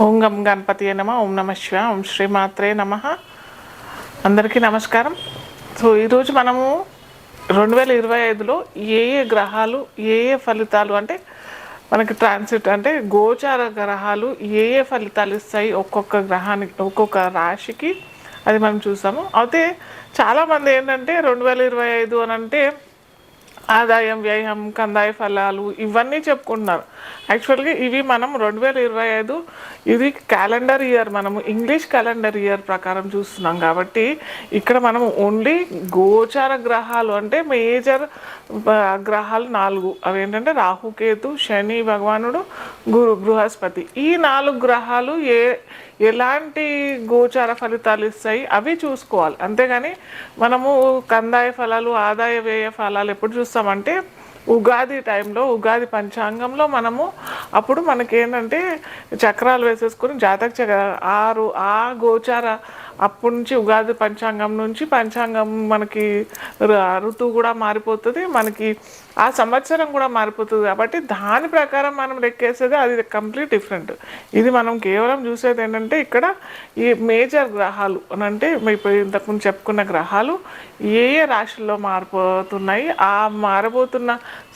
ఓం గం గణపతి నమ ఓం నమ శివ ఓం శ్రీమాత్రే నమ. అందరికీ నమస్కారం. సో ఈరోజు మనము రెండు వేల ఇరవై ఐదులో ఏ ఏ గ్రహాలు ఏ ఏ ఫలితాలు అంటే మనకి ట్రాన్సిట్ అంటే గోచార గ్రహాలు ఏ ఏ ఫలితాలు ఇస్తాయి ఒక్కొక్క గ్రహానికి ఒక్కొక్క రాశికి అది మనం చూసాము అయితే చాలామంది ఏంటంటే రెండు వేల ఇరవై ఐదు అని అంటే ఆదాయం వ్యయం కందాయ ఫలాలు ఇవన్నీ చెప్పుకుంటున్నారు. యాక్చువల్గా ఇవి మనం రెండు వేల ఇరవై ఐదు ఇది క్యాలెండర్ ఇయర్ మనము ఇంగ్లీష్ క్యాలెండర్ ఇయర్ ప్రకారం చూస్తున్నాం కాబట్టి ఇక్కడ మనం ఓన్లీ గోచార గ్రహాలు అంటే మేజర్ గ్రహాలు నాలుగు. అవి ఏంటంటే రాహుకేతు శని భగవానుడు గురు బృహస్పతి. ఈ నాలుగు గ్రహాలు ఏ ఎలాంటి గోచార ఫలితాలు ఇస్తాయి అవి చూసుకోవాలి. అంతేగాని మనము కందాయ ఫలాలు ఆదాయ వ్యయ ఫలాలు ఎప్పుడు చేస్తామంటే ఉగాది టైంలో ఉగాది పంచాంగంలో మనము అప్పుడు మనకేంటంటే చక్రాలు వేసేసుకొని జాతక చక్ర ఆరు ఆ గోచార అప్పటి నుంచి ఉగాది పంచాంగం నుంచి పంచాంగం మనకి ఋతువు కూడా మారిపోతుంది మనకి ఆ సంవత్సరం కూడా మారిపోతుంది కాబట్టి దాని ప్రకారం మనం లెక్కేసేది అది కంప్లీట్ డిఫరెంట్. ఇది మనం కేవలం చూసేది ఏంటంటే ఇక్కడ ఈ మేజర్ గ్రహాలు అని అంటే ఇప్పుడు ఇంతకుముందు చెప్పుకున్న గ్రహాలు ఏ ఏ రాశుల్లో మారిపోతున్నాయి ఆ మారబోతున్న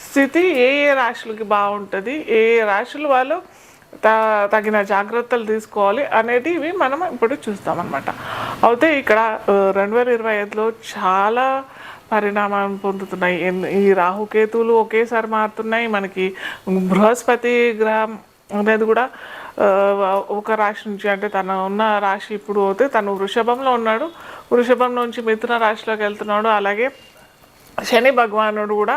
స్థితి ఏ ఏ రాశులకి బాగుంటుంది ఏ ఏ రాశులు వాళ్ళు తగిన జాగ్రత్తలు తీసుకోవాలి అనేటివి మనం ఇప్పుడు చూస్తామన్నమాట. అయితే ఇక్కడ రెండు వేల ఇరవై ఐదులో చాలా పరిణామం పొందుతున్నాయి. ఈ రాహుకేతువులు ఒకేసారి మారుతున్నాయి. మనకి బృహస్పతి గ్రహం అనేది కూడా ఒక రాశి నుంచి అంటే తన ఉన్న రాశి ఇప్పుడు అయితే తను వృషభంలో ఉన్నాడు. వృషభం నుంచి మిథున రాశిలోకి వెళ్తున్నాడు. అలాగే శని భగవానుడు కూడా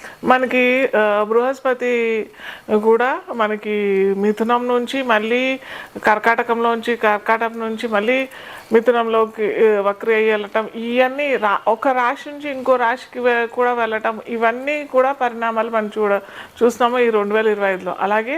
మనకి బృహస్పతి కూడా మనకి మిథునం నుంచి మళ్ళీ కర్కాటకంలోంచి కర్కాటకం నుంచి మళ్ళీ మిథునంలోకి వక్రి అయ్యి వెళ్ళటం ఇవన్నీ రా ఒక రాశి నుంచి ఇంకో రాశికి కూడా వెళ్ళటం ఇవన్నీ కూడా పరిణామాలు మనం చూడ చూస్తున్నాము ఈ రెండు వేల ఇరవై ఐదులో. అలాగే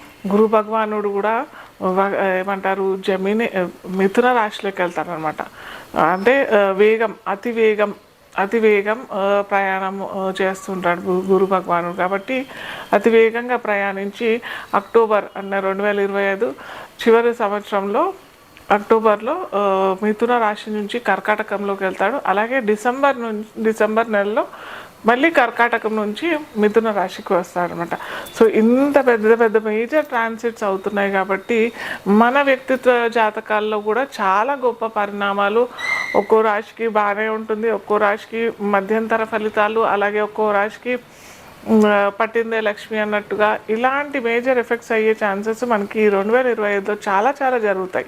గురు భగవానుడు కూడా ఏమంటారు జమిని మిథున రాశిలోకి వెళ్తారనమాట అంటే వేగం అతి వేగం అతి వేగం ప్రయాణం చేస్తుంటాడు గురు భగవానుడు. కాబట్టి అతి వేగంగా ప్రయాణించి అక్టోబర్ అన్న రెండు వేల ఇరవై ఐదు చివరి సంవత్సరంలో అక్టోబర్లో మిథున రాశి నుంచి కర్కాటకంలోకి వెళ్తాడు. అలాగే డిసెంబర్ నుంచి డిసెంబర్ నెలలో మళ్ళీ కర్కాటకం నుంచి మిథున రాశికి వస్తాడనమాట. సో ఇంత పెద్ద పెద్ద మేజర్ ట్రాన్సిట్స్ అవుతున్నాయి కాబట్టి మన వ్యక్తిత్వ జాతకాల్లో కూడా చాలా గొప్ప పరిణామాలు ఒక్కో రాశికి బాగానే ఉంటుంది. ఒక్కో రాశికి మధ్యంతర ఫలితాలు అలాగే ఒక్కో రాశికి పట్టిందే లక్ష్మి అన్నట్టుగా ఇలాంటి మేజర్ ఎఫెక్ట్స్ అయ్యే ఛాన్సెస్ మనకి రెండు వేల ఇరవై ఐదులో చాలా చాలా జరుగుతాయి.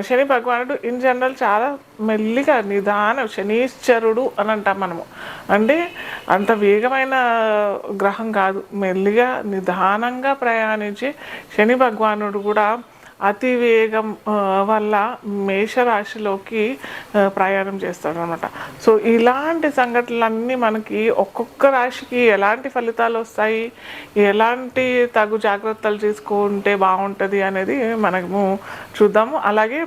శని భగవానుడు ఇన్ జనరల్ చాలా మెల్లిగా నిదానం శనీశ్వరుడు అని అంటాం మనము. అంటే అంత వేగమైన గ్రహం కాదు. మెల్లిగా నిదానంగా ప్రయాణించి శని భగవానుడు కూడా అతి వేగం వల్ల మేషరాశిలోకి ప్రయాణం చేస్తాడు అనమాట సో ఇలాంటి సంఘటనలన్నీ మనకి ఒక్కొక్క రాశికి ఎలాంటి ఫలితాలు వస్తాయి? ఎలాంటి తగు జాగ్రత్తలు తీసుకుంటే బాగుంటుంది అనేది మనము చూద్దాము. అలాగే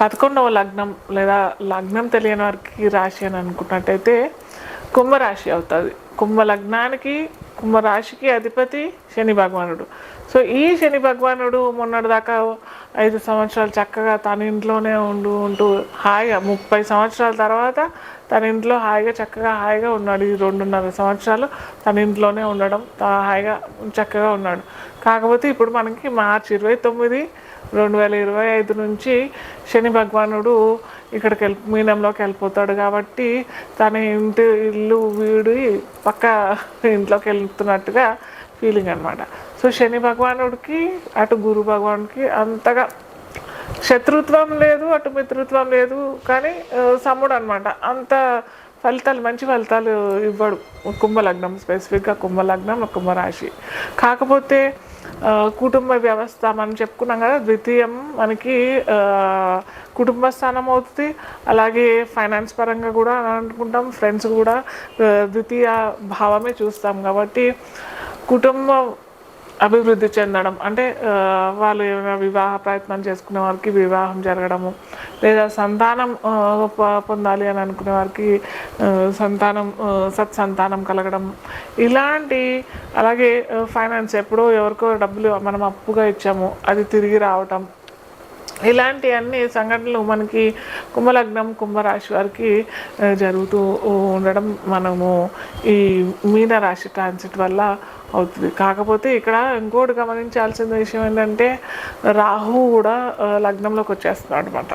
పదకొండవ లగ్నం లేదా లగ్నం తెలియని వారికి రాశి అని అనుకున్నట్టయితే కుంభరాశి అవుతుంది. కుంభ లగ్నానికి కుంభరాశికి అధిపతి శని భగవానుడు. సో ఈ శని భగవానుడు మొన్నటిదాకా ఐదు సంవత్సరాలు చక్కగా తన ఇంట్లోనే ఉండు ఉంటూ హాయిగా ముప్పై సంవత్సరాల తర్వాత తన ఇంట్లో హాయిగా చక్కగా హాయిగా ఉన్నాడు. ఈ రెండున్నర సంవత్సరాలు తన ఇంట్లోనే ఉండడం హాయిగా చక్కగా ఉన్నాడు. కాకపోతే ఇప్పుడు మనకి మార్చి ఇరవై తొమ్మిది రెండు వేల ఇరవై ఐదు నుంచి శని భగవానుడు ఇక్కడికి వెళ్ళి మీనంలోకి వెళ్ళిపోతాడు కాబట్టి తన ఇంటి ఇల్లు వీడి పక్క ఇంట్లోకి వెళ్తున్నట్టుగా ఫీలింగ్ అనమాట సో శని భగవానుడికి అటు గురు భగవానుడికి అంతగా శత్రుత్వం లేదు అటు మిత్రుత్వం లేదు కానీ ఆ, సమ్ముడు అనమాట అంత ఫలితాలు మంచి ఫలితాలు ఇవ్వడు. కుంభలగ్నం స్పెసిఫిక్గా కుంభలగ్నం కుంభరాశి. కాకపోతే కుటుంబ వ్యవస్థ మనం చెప్పుకున్నాం కదా ద్వితీయం మనకి కుటుంబ స్థానం అవుతుంది. అలాగే ఫైనాన్స్ పరంగా కూడా అనుకుంటాం ఫ్రెండ్స్ కూడా ద్వితీయ భావమే చూస్తాం. కాబట్టి కుటుంబం అభివృద్ధి చెందడం. అంటే వాళ్ళు ఏమైనా వివాహ ప్రయత్నం చేసుకునే వారికి వివాహం జరగడము లేదా సంతానం పొందాలి అని అనుకునే వారికి సంతానం సత్సంతానం కలగడం. ఇలాంటి అలాగే ఫైనాన్స్ ఎప్పుడో ఎవరికో డబ్బులు మనం అప్పుగా ఇచ్చాము అది తిరిగి రావటం. ఇలాంటి అన్ని సంఘటనలు మనకి కుంభలగ్నం కుంభరాశి వారికి జరుగుతూ ఉండడం మనము ఈ మీన రాశి ట్రాన్సిట్ వల్ల అవుతుంది. కాకపోతే ఇక్కడ ఇంకోటి గమనించాల్సిన విషయం ఏంటంటే రాహు కూడా లగ్నంలోకి వచ్చేస్తున్నాడు అనమాట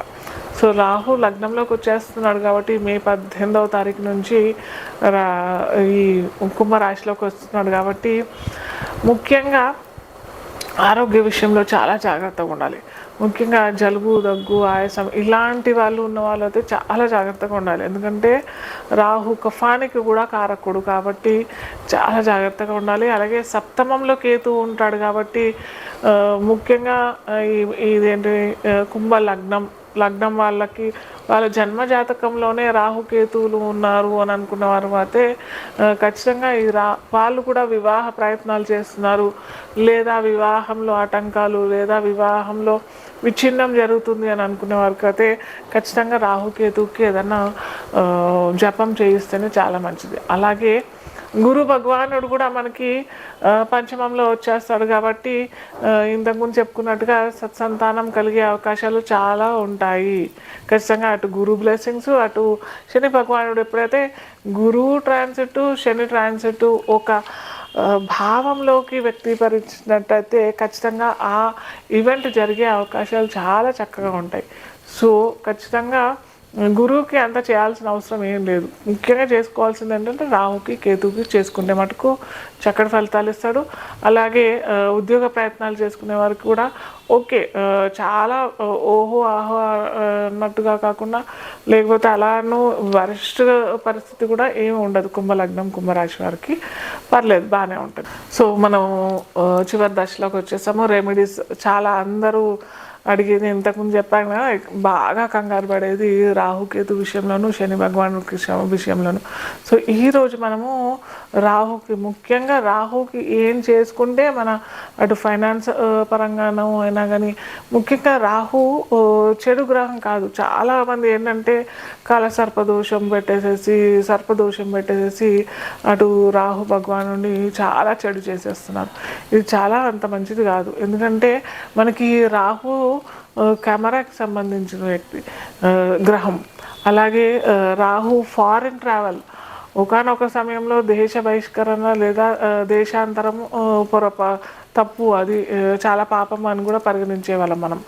సో రాహు లగ్నంలోకి వచ్చేస్తున్నాడు కాబట్టి మే పద్దెనిమిదవ తారీఖు నుంచి రా ఈ కుంభరాశిలోకి వస్తున్నాడు కాబట్టి ముఖ్యంగా ఆరోగ్య విషయంలో చాలా జాగ్రత్తగా ఉండాలి. ముఖ్యంగా జలుబు దగ్గు ఆయాసం ఇలాంటి వాళ్ళు ఉన్న వాళ్ళు అయితే చాలా జాగ్రత్తగా ఉండాలి. ఎందుకంటే రాహు కఫానికి కూడా కారకుడు కాబట్టి చాలా జాగ్రత్తగా ఉండాలి. అలాగే సప్తమంలో కేతు ఉంటాడు కాబట్టి ముఖ్యంగా ఈ- ఇదేంటి కుంభ లగ్నం లగ్నం వాళ్ళకి వాళ్ళ జన్మ జాతకంలోనే రాహుకేతువులు ఉన్నారు అని అనుకున్న వారు అయితే ఖచ్చితంగా ఈ రా వాళ్ళు కూడా వివాహ ప్రయత్నాలు చేస్తున్నారు. లేదా వివాహంలో ఆటంకాలు లేదా వివాహంలో విచ్ఛిన్నం జరుగుతుంది అని అనుకునే వారికి అయితే ఖచ్చితంగా రాహుకేతువుకి ఏదన్నా జపం చేయిస్తేనే చాలా మంచిది. అలాగే గురు భగవానుడు కూడా మనకి పంచమంలో వచ్చేస్తాడు కాబట్టి ఇంతకుముందు చెప్పుకున్నట్టుగా సత్సంతానం కలిగే అవకాశాలు చాలా ఉంటాయి. ఖచ్చితంగా అటు గురు బ్లెస్సింగ్స్ అటు శని భగవానుడు ఎప్పుడైతే గురువు ట్రాన్సిట్ శని ట్రాన్సిట్ ఒక భావంలోకి వ్యక్తీకరించినట్టయితే ఖచ్చితంగా ఆ ఈవెంట్ జరిగే అవకాశాలు చాలా చక్కగా ఉంటాయి. సో ఖచ్చితంగా గురువుకి అంత చేయాల్సిన అవసరం ఏం లేదు. ముఖ్యంగా చేసుకోవాల్సింది ఏంటంటే రాహుకి కేతుకి చేసుకుంటే మటుకు చక్కటి ఫలితాలు ఇస్తాడు. అలాగే ఉద్యోగ ప్రయత్నాలు చేసుకునే వారికి కూడా ఓకే చాలా ఓహో ఆహో అన్నట్టుగా కాకుండా లేకపోతే అలాను వరిష్ట పరిస్థితి కూడా ఏమి ఉండదు. కుంభలగ్నం కుంభరాశి వారికి పర్లేదు బాగానే ఉంటుంది. సో మనం చివరి దశలోకి వచ్చేసాము. రెమెడీస్ చాలా అందరూ అడిగేది ఇంతకుముందు చెప్పాను కదా బాగా కంగారు పడేది రాహుకేతు విషయంలోను శని భగవాను విషయంలోను. సో ఈరోజు మనము రాహుకి ముఖ్యంగా రాహుకి ఏం చేసుకుంటే మన అటు ఫైనాన్స్ పరంగానో అయినా కానీ ముఖ్యంగా రాహు చెడు గ్రహం కాదు. చాలామంది ఏంటంటే కాల సర్పదోషం పెట్టేసేసి సర్పదోషం పెట్టేసేసి అటు రాహు భగవాను చాలా చెడు చేసేస్తున్నారు. ఇది చాలా అంత మంచిది కాదు. ఎందుకంటే మనకి రాహు కెమెరాకి సంబంధించిన వ్యక్తి గ్రహం. అలాగే రాహు ఫారిన్ ట్రావెల్ ఒకనొక సమయంలో దేశ బహిష్కరణ లేదా దేశాంతరం పొరప తప్పు అది చాలా పాపం అని కూడా పరిగణించే వాళ్ళం మనం.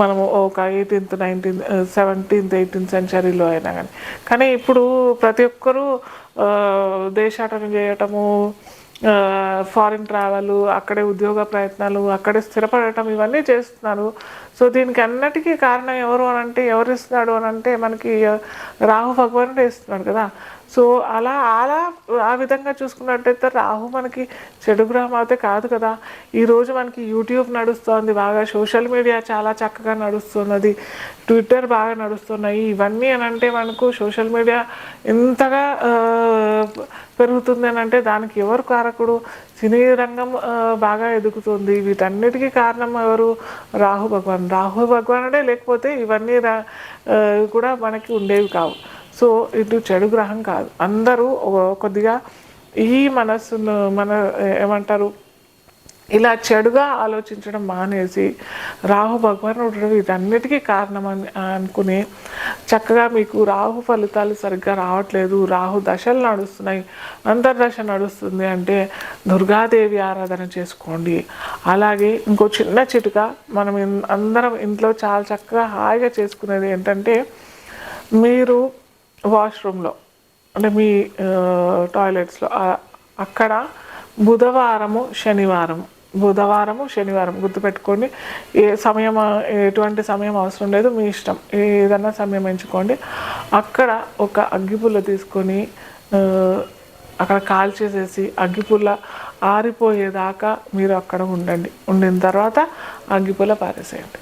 మనము ఒక ఎయిటీన్త్ నైన్టీన్త్ సెవెంటీన్త్ ఎయిటీన్త్ సెంచరీలో అయినా కానీ కానీ ఇప్పుడు ప్రతి ఒక్కరూ దేశాటన చేయటము ఫారిన్ ట్రావెల్ అక్కడే ఉద్యోగ ప్రయత్నాలు అక్కడే స్థిరపడటం ఇవన్నీ చేస్తున్నారు. సో దీనికి అన్నిటికీ కారణం ఎవరు అని అంటే ఎవరు ఇస్తున్నాడు అని అంటే మనకి రాహు భగవానుడే ఇస్తున్నాడు కదా. సో అలా అలా ఆ విధంగా చూసుకున్నట్టయితే రాహు మనకి చెడు గ్రహం అయితే కాదు కదా. ఈరోజు మనకి యూట్యూబ్ నడుస్తోంది బాగా సోషల్ మీడియా చాలా చక్కగా నడుస్తున్నది ట్విట్టర్ బాగా నడుస్తున్నాయి. ఇవన్నీ అని అంటే మనకు సోషల్ మీడియా ఎంతగా పెరుగుతుంది అని అంటే దానికి ఎవరు కారకుడు? సినీ రంగం బాగా ఎదుగుతుంది. వీటన్నిటికీ కారణం ఎవరు? రాహు భగవాన్. రాహు భగవానుడే లేకపోతే ఇవన్నీ రా కూడా మనకి ఉండేవి కావు. సో ఇటు చెడు గ్రహం కాదు. అందరూ ఓ- కొద్దిగా ఈ మనస్సును మన ఏమంటారు ఇలా చెడుగా ఆలోచించడం మానేసి రాహు భగవానుడు వీటన్నిటికీ కారణం అని అనుకుని చక్కగా మీకు రాహు ఫలితాలు సరిగ్గా రావట్లేదు. రాహు దశలు నడుస్తున్నాయి. అంతర్దశ నడుస్తుంది అంటే దుర్గాదేవి ఆరాధన చేసుకోండి. అలాగే ఇంకో చిన్న చిటుక మనం ఇన్- అందరం ఇంట్లో చాలా చక్కగా హాయిగా చేసుకునేది ఏంటంటే మీరు వాష్రూమ్లో అంటే మీ టాయిలెట్స్లో అక్కడ బుధవారము శనివారం. బుధవారము శనివారం గుర్తుపెట్టుకోండి. ఏ సమయం ఎటువంటి సమయం అవసరం లేదు మీ ఇష్టం. ఏదన్నా సమయం ఎంచుకోండి. అక్కడ ఒక అగ్గిపుల్ల తీసుకొని అక్కడ అక్కడ కాల్చేసేసి అగ్గిపుల్ల ఆరిపోయేదాకా మీరు అక్కడ ఉండండి. ఉండిన తర్వాత అగ్గిపుల్ల పారేసేయండి.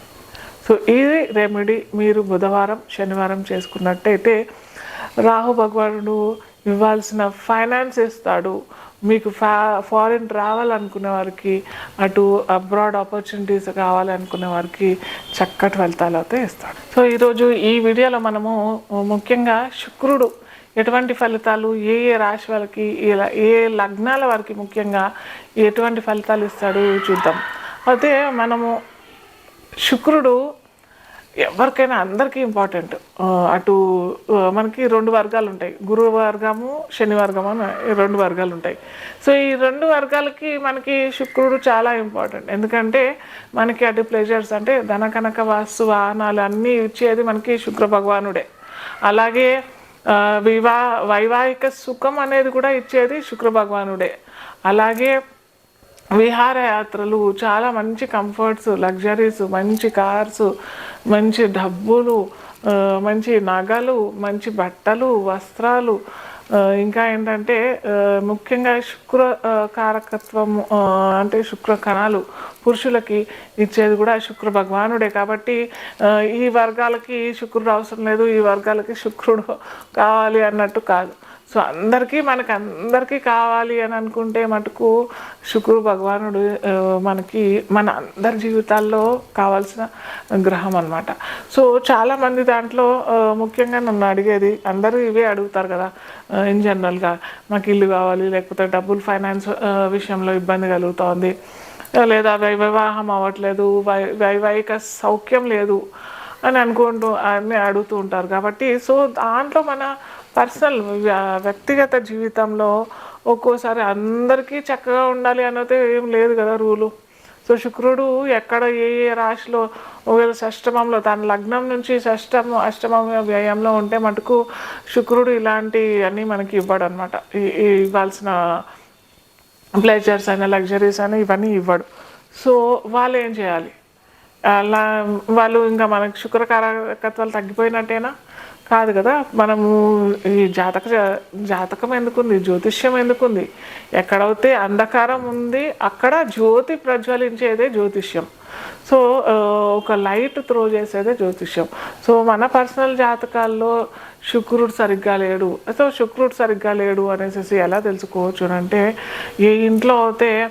సో ఇది రెమెడీ మీరు బుధవారం శనివారం చేసుకున్నట్టయితే రాహు భగవానుడు ఇవ్వాల్సిన ఫైనాన్స్ ఇస్తాడు. మీకు ఫా ఫారిన్ ట్రావెల్ అనుకునే వారికి అటు అబ్రాడ్ ఆపర్చునిటీస్ కావాలి అనుకునే వారికి చక్కటి ఫలితాలు అయితే ఇస్తాడు. సో ఈరోజు ఈ వీడియోలో మనము ముఖ్యంగా శుక్రుడు ఎటువంటి ఫలితాలు ఏ ఏ రాశి వాళ్ళకి ఏ లగ్నాల వారికి ముఖ్యంగా ఎటువంటి ఫలితాలు ఇస్తాడు చూద్దాం. అయితే మనము శుక్రుడు ఎవరికైనా అందరికీ ఇంపార్టెంట్ అటు మనకి రెండు వర్గాలు ఉంటాయి. గురువు వర్గము శని వర్గము అని రెండు వర్గాలు ఉంటాయి. సో ఈ రెండు వర్గాలకి మనకి శుక్రుడు చాలా ఇంపార్టెంట్ ఎందుకంటే మనకి అటు ప్లెజర్స్ అంటే ధన కనక వాస్తు వాహనాలు అన్నీ ఇచ్చేది మనకి శుక్ర భగవానుడే. అలాగే వివా వైవాహిక సుఖం అనేది కూడా ఇచ్చేది శుక్ర భగవానుడే. అలాగే విహారయాత్రలు చాలా మంచి కంఫర్ట్స్ లగ్జరీస్ మంచి కార్స్ మంచి డబ్బులు మంచి నగలు మంచి బట్టలు వస్త్రాలు ఇంకా ఏంటంటే ముఖ్యంగా శుక్ర కారకత్వం అంటే శుక్ర కణాలు పురుషులకి ఇచ్చేది కూడా శుక్ర భగవానుడే కాబట్టి ఈ వర్గాలకి శుక్రుడు అవసరం లేదు ఈ వర్గాలకి శుక్రుడు కావాలి అన్నట్టు కాదు. సో అందరికీ మనకు అందరికీ కావాలి అని అనుకుంటే మటుకు శుక్రుడు భగవానుడు మనకి మన అందరి జీవితాల్లో కావాల్సిన గ్రహం అనమాట సో చాలామంది దాంట్లో ముఖ్యంగా నన్ను అడిగేది అందరూ ఇవే అడుగుతారు కదా ఇన్ జనరల్గా మాకు ఇల్లు కావాలి లేకపోతే డబ్బులు ఫైనాన్స్ విషయంలో ఇబ్బంది కలుగుతోంది. లేదా వై- వివాహం అవ్వట్లేదు వై వైవాహిక సౌఖ్యం లేదు అని అనుకుంటూ అన్నీ అడుగుతూ ఉంటారు. కాబట్టి సో దాంట్లో మన పర్సనల్ వ్యక్తిగత జీవితంలో ఒక్కోసారి అందరికీ చక్కగా ఉండాలి అన్నది ఏం లేదు కదా రూలు. సో శుక్రుడు ఎక్కడ ఏ ఏ రాశిలో ఒకవేళ షష్టమంలో తన లగ్నం నుంచి షష్టమ అష్టమం వ్యయంలో ఉంటే మటుకు శుక్రుడు ఇలాంటి అన్నీ మనకి ఇవ్వడు అనమాట ఇవ్వాల్సిన ప్లెజర్స్ అయినా లగ్జరీస్ అయినా ఇవన్నీ ఇవ్వడు. సో వాళ్ళు ఏం చేయాలి? అలా వాళ్ళు ఇంకా మనకి శుక్రకారకత్వాలు తగ్గిపోయినట్టేనా? కాదు కదా? మనము ఈ జాతక జాతకం ఎందుకుంది? జ్యోతిష్యం ఎందుకుంది? ఎక్కడైతే అంధకారం ఉంది అక్కడ జ్యోతి ప్రజ్వలించేదే జ్యోతిష్యం. సో ఒక లైట్ త్రో చేసేదే జ్యోతిష్యం. సో మన పర్సనల్ జాతకాల్లో శుక్రుడు సరిగ్గా లేడు. సో శుక్రుడు సరిగ్గా లేడు అనేసి ఎలా తెలుసుకోవచ్చు అంటే ఏ ఇంట్లో అయితే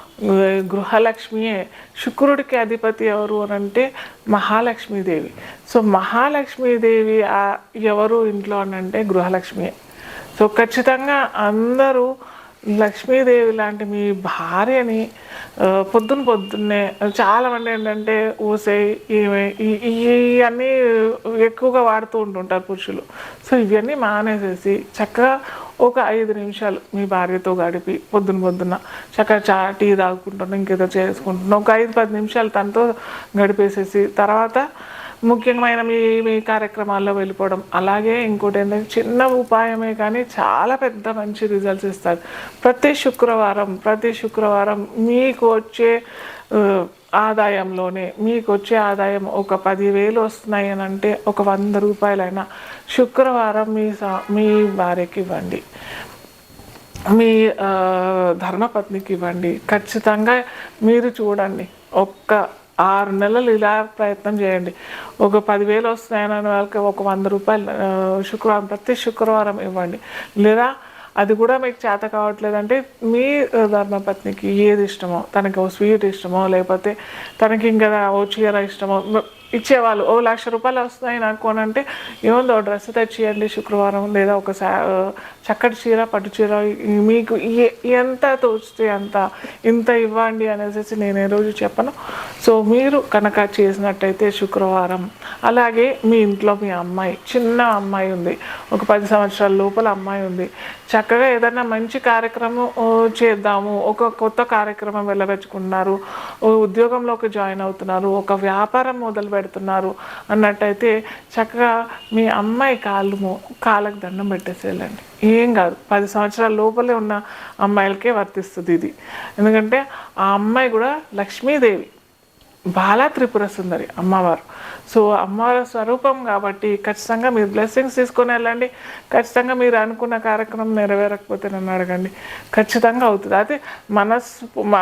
గృహలక్ష్మియే. శుక్రుడికి అధిపతి ఎవరు అని అంటే మహాలక్ష్మీదేవి. సో మహాలక్ష్మీదేవి ఎవరు ఇంట్లో అని అంటే గృహలక్ష్మియే. సో ఖచ్చితంగా అందరూ లక్ష్మీదేవి లాంటి మీ భార్యని పొద్దున పొద్దున్నే చాలామంది ఏంటంటే ఊసే ఈమె ఇవన్నీ ఎక్కువగా వాడుతూ ఉంటుంటారు పురుషులు. సో ఇవన్నీ మానేసేసి చక్కగా ఒక ఐదు నిమిషాలు మీ భార్యతో గడిపి పొద్దున పొద్దున్న చక్కగా చా టీ తాగుకుంటున్నా ఇంకేదో చేసుకుంటున్నా. ఒక ఐదు పది నిమిషాలు తనతో గడిపేసేసి తర్వాత ముఖ్యమైన మీ మీ కార్యక్రమాల్లో వెళ్ళిపోవడం. అలాగే ఇంకోటి ఏంటంటే చిన్న ఉపాయమే కానీ చాలా పెద్ద మంచి రిజల్ట్స్ ఇస్తారు. ప్రతి శుక్రవారం ప్రతి శుక్రవారం మీకు వచ్చే ఆదాయంలోనే మీకు వచ్చే ఆదాయం ఒక పదివేలు వస్తున్నాయి అని అంటే ఒక వంద రూపాయలైనా శుక్రవారం మీ సా- మీ భార్యకి ఇవ్వండి. మీ ధర్మపత్నికి ఇవ్వండి. ఖచ్చితంగా మీరు చూడండి. ఒక్క ఆరు నెలలు ఇలా ప్రయత్నం చేయండి. ఒక పదివేలు వస్తున్నాయని వాళ్ళకి ఒక వంద రూపాయలు శుక్రవారం ప్రతి శుక్రవారం ఇవ్వండి. లేదా అది కూడా మీకు చేత కావట్లేదంటే మీ ధర్మపత్నికి ఏది ఇష్టమో తనకి ఓ స్వీట్ ఇష్టమో లేకపోతే తనకి ఇంకా ఓ చీర ఇష్టమో ఇచ్చేవాళ్ళు. ఓ లక్ష రూపాయలు వస్తున్నాయి నాకు అని అంటే ఏముందో డ్రెస్ తెచ్చియండి శుక్రవారం లేదా ఒక సా- చక్కటి చీర పట్టు చీర మీకు ఎంత తోచితే అంత ఇంత ఇవ్వండి అనేసి నేను ఏ రోజు చెప్పను. సో మీరు కనుక చేసినట్టయితే శుక్రవారం. అలాగే మీ ఇంట్లో మీ అమ్మాయి చిన్న అమ్మాయి ఉంది. ఒక పది సంవత్సరాల లోపల అమ్మాయి ఉంది. చక్కగా ఏదైనా మంచి కార్యక్రమం చేద్దాము. ఒక కొత్త కార్యక్రమం వెళ్ళబెచ్చుకుంటున్నారు ఓ ఉద్యోగంలోకి జాయిన్ అవుతున్నారు. ఒక వ్యాపారం మొదలు పెడుతున్నారు అన్నట్టయితే చక్కగా మీ అమ్మాయి కాళ్ళు కాళ్ళకు దండం పెట్టేసేయాలండి. వెళ్ళండి ఏం కాదు. పది సంవత్సరాల లోపలే ఉన్న అమ్మాయిలకే వర్తిస్తుంది ఇది. ఎందుకంటే ఆ అమ్మాయి కూడా లక్ష్మీదేవి బాలా త్రిపుర సుందరి అమ్మవారు. సో అమ్మవారి స్వరూపం కాబట్టి ఖచ్చితంగా మీరు బ్లెస్సింగ్స్ తీసుకొని వెళ్ళండి. ఖచ్చితంగా మీరు అనుకున్న కార్యక్రమం నెరవేరకపోతే నన్ను అడగండి. ఖచ్చితంగా అవుతుంది. అది మనస్సు మా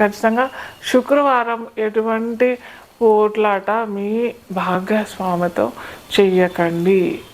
ఖచ్చితంగా శుక్రవారం ఎటువంటి పోట్లాట మీ భాగస్వామితో చెయ్యకండి.